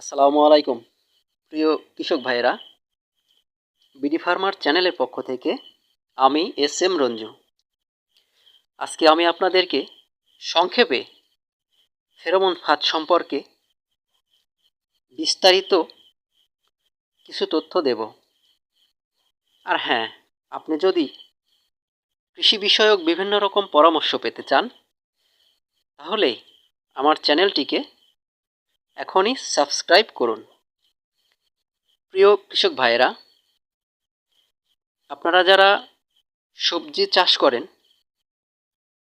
আসসালামু আলাইকুম। প্রিয় কৃষক ভাইয়েরা, বিডি ফার্মার চ্যানেলের পক্ষ থেকে আমি এস এম রঞ্জু। আজকে আমি আপনাদেরকে সংক্ষেপে ফেরোমন ফাঁদ সম্পর্কে বিস্তারিত কিছু তথ্য দেব। আর হ্যাঁ আপনি যদি কৃষি বিষয়ক বিভিন্ন রকম পরামর্শ পেতে চান, তাহলে আমার চ্যানেলটিকে এখনই সাবস্ক্রাইব করুন। প্রিয় কৃষক ভাইয়েরা, আপনারা যারা সবজি চাষ করেন,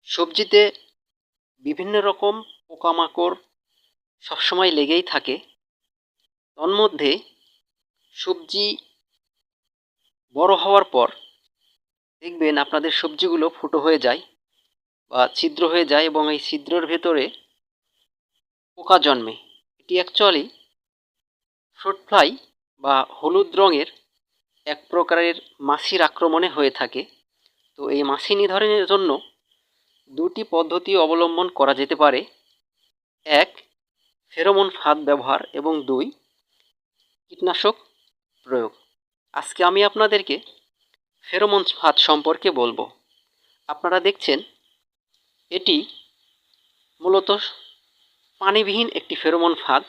সবজিতে বিভিন্ন রকম পোকামাকড় সবসময় লেগেই থাকে। তন্মধ্যে সবজি বড় হওয়ার পর দেখবেন আপনাদের সবজিগুলো ফুটো হয়ে যায় বা ছিদ্র হয়ে যায় এবং এই ছিদ্রর ভেতরে পোকা জন্মে। এটি অ্যাকচুয়ালি ফ্রুট ফ্লাই বা হলুদ রঙের এক প্রকারের মাছির আক্রমণে হয়ে থাকে। তো এই মাছি নিধনের জন্য দুটি পদ্ধতি অবলম্বন করা যেতে পারে। এক, ফেরোমন ফাঁদ ব্যবহার এবং দুই, কীটনাশক প্রয়োগ। আজকে আমি আপনাদেরকে ফেরোমন ফাঁদ সম্পর্কে বলব। আপনারা দেখছেন, এটি মূলত পানিবিহীন একটি ফেরোমন ফাঁদ,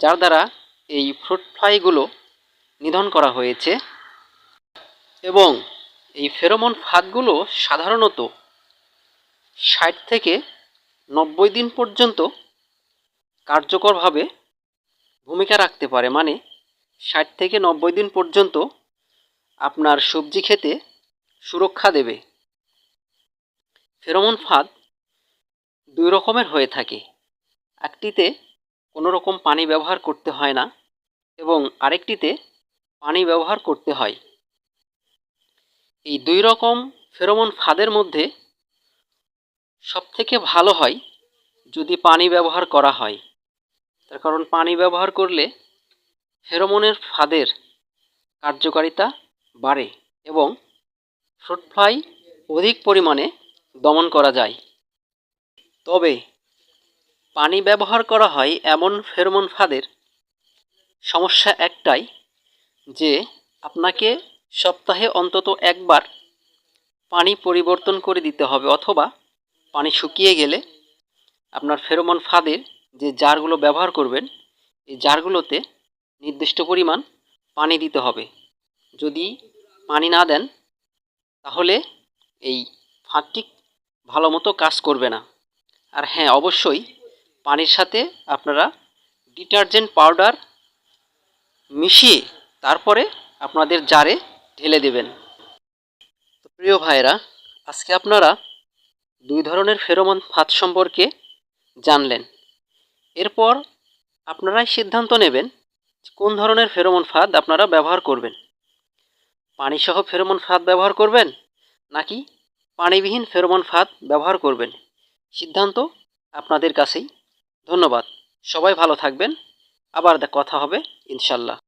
যার দ্বারা এই ফ্রুট ফ্লাইগুলো নিধন করা হয়েছে এবং এই ফেরোমন ফাঁদগুলো সাধারণত ষাট থেকে নব্বই দিন পর্যন্ত কার্যকরভাবে ভূমিকা রাখতে পারে। মানে ষাট থেকে নব্বই দিন পর্যন্ত আপনার সবজি খেতে সুরক্ষা দেবে। ফেরোমন ফাঁদ দুই রকমের হয়ে থাকে। একটিতে কোনো রকম পানি ব্যবহার করতে হয় না এবং আরেকটিতে পানি ব্যবহার করতে হয়। এই দুই রকম ফেরোমন ফাঁদের মধ্যে সবথেকে ভালো হয় যদি পানি ব্যবহার করা হয়। তার কারণ পানি ব্যবহার করলে ফেরোমনের ফাঁদের কার্যকারিতা বাড়ে এবং ফ্রুট ফ্লাই অধিক পরিমাণে দমন করা যায়। তবে পানি ব্যবহার করা হয় এমন ফেরোমন ফাঁদের। সমস্যা একটাই যে আপনাকে সপ্তাহে অন্তত একবার পানি পরিবর্তন করে দিতে হবে অথবা পানি শুকিয়ে গেলে আপনার ফেরোমন ফাঁদের যে জারগুলো ব্যবহার করবেন, এই জারগুলোতে নির্দিষ্ট পরিমাণ পানি দিতে হবে। যদি পানি না দেন, তাহলে এই ফাঁদটি ভালো মতো কাজ করবে না। আর হ্যাঁ অবশ্যই পানির সাথে আপনারা ডিটারজেন্ট পাউডার মিশিয়ে তারপরে আপনাদের জারে ঢেলে দেবেন। তো প্রিয় ভাইরা আজকে আপনারা দুই ধরনের ফেরোমন ফাঁদ সম্পর্কে জানলেন। এরপর আপনারাই সিদ্ধান্ত নেবেন কোন ধরনের ফেরোমন ফাঁদ আপনারা ব্যবহার করবেন। পানিসহ ফেরোমন ফাঁদ ব্যবহার করবেন নাকি পানিবিহীন ফেরোমন ফাঁদ ব্যবহার করবেন? সিদ্ধান্ত আপনাদের কাছেই ধন্যবাদ। সবাই ভালো থাকবেন। আবার কথা হবে ইনশাল্লাহ।